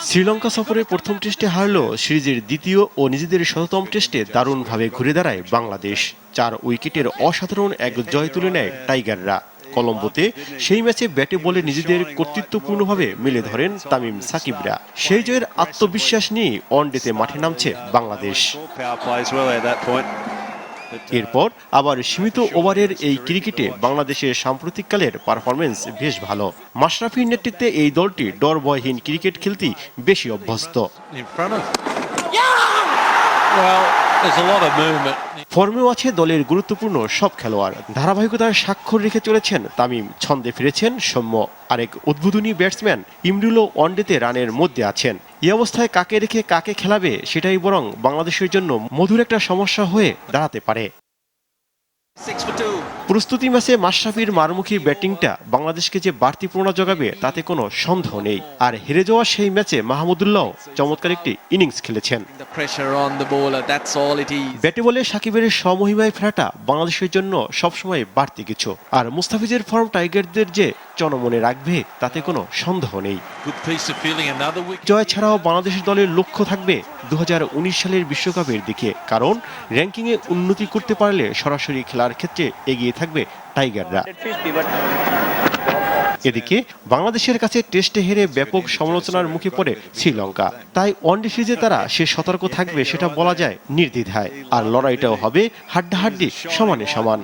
শ্রীলঙ্কা সফরে প্রথম টেস্টে হারলেও সিরিজের দ্বিতীয় ও নিজেদের শততম টেস্টে দারুণভাবে ঘুরে দাঁড়ায় বাংলাদেশ। চার উইকেটের অসাধারণ এক জয় তুলে নেয় টাইগাররা। কলম্বোতে সেই ম্যাচে ব্যাটে বলে নিজেদের কর্তৃত্বপূর্ণভাবে মেলে ধরেন তামিম সাকিবরা। সেই জয়ের আত্মবিশ্বাস নিয়ে ওয়ানডেতে মাঠে নামছে বাংলাদেশ। এরপর আবার সীমিত ওভারের এই ক্রিকেটে বাংলাদেশের সাম্প্রতিককালের পারফরমেন্স বেশ ভালো। মাশরাফির নেতৃত্বে এই দলটি ডরবয়হীন ক্রিকেট খেলতেই বেশি অভ্যস্ত। ফর্মেও আছে দলের গুরুত্বপূর্ণ সব খেলোয়াড়। ধারাবাহিকতার স্বাক্ষর রেখে চলেছেন তামিম। ছন্দে ফিরেছেন সৌম্য। আরেক উদ্বোধনী ব্যাটসম্যান ইমরুলও ওয়ানডেতে রানের মধ্যে আছেন। এ অবস্থায় কাকে রেখে কাকে খেলাবে সেটাই বরং বাংলাদেশের জন্য মধুর একটা সমস্যা হয়ে দাঁড়াতে পারে. প্রস্তুতি ম্যাচে মাশরাফির মারমুখী ব্যাটিংটা বাংলাদেশকে যে বাড়তি প্রেরণা যোগাবে তাতে কোনো সন্দেহ নেই। আর হেরে যাওয়া সেই ম্যাচে মাহমুদুল্লাহ চমৎকার একটি ইনিংস খেলেছেন. ব্যাটে বলে সাকিবের স্বমহিমায় ফেরাটা বাংলাদেশের জন্য সবসময় বাড়তি কিছু। আর মুস্তাফিজের ফর্ম টাইগারদের যে জনমনে রাখবে তাতে কোনো সন্দেহ নেই. জয় ছাড়াও বাংলাদেশ দলের লক্ষ্য থাকবে দু হাজার উনিশ সালের বিশ্বকাপের দিকে। কারণ র্যাঙ্কিংয়ে উন্নতি করতে পারলে সরাসরি খেলার ক্ষেত্রে এগিয়ে থাকবে টাইগাররা। এদিকে বাংলাদেশের কাছে টেস্টে হেরে ব্যাপক সমালোচনার মুখে পড়ে শ্রীলঙ্কা। তাই ওয়ানডে সিরিজে তারা সে সতর্ক থাকবে সেটা বলা যায় নির্দ্বিধায়। আর লড়াইটাও হবে হাড্ডাহাড্ডি সমানে সমান।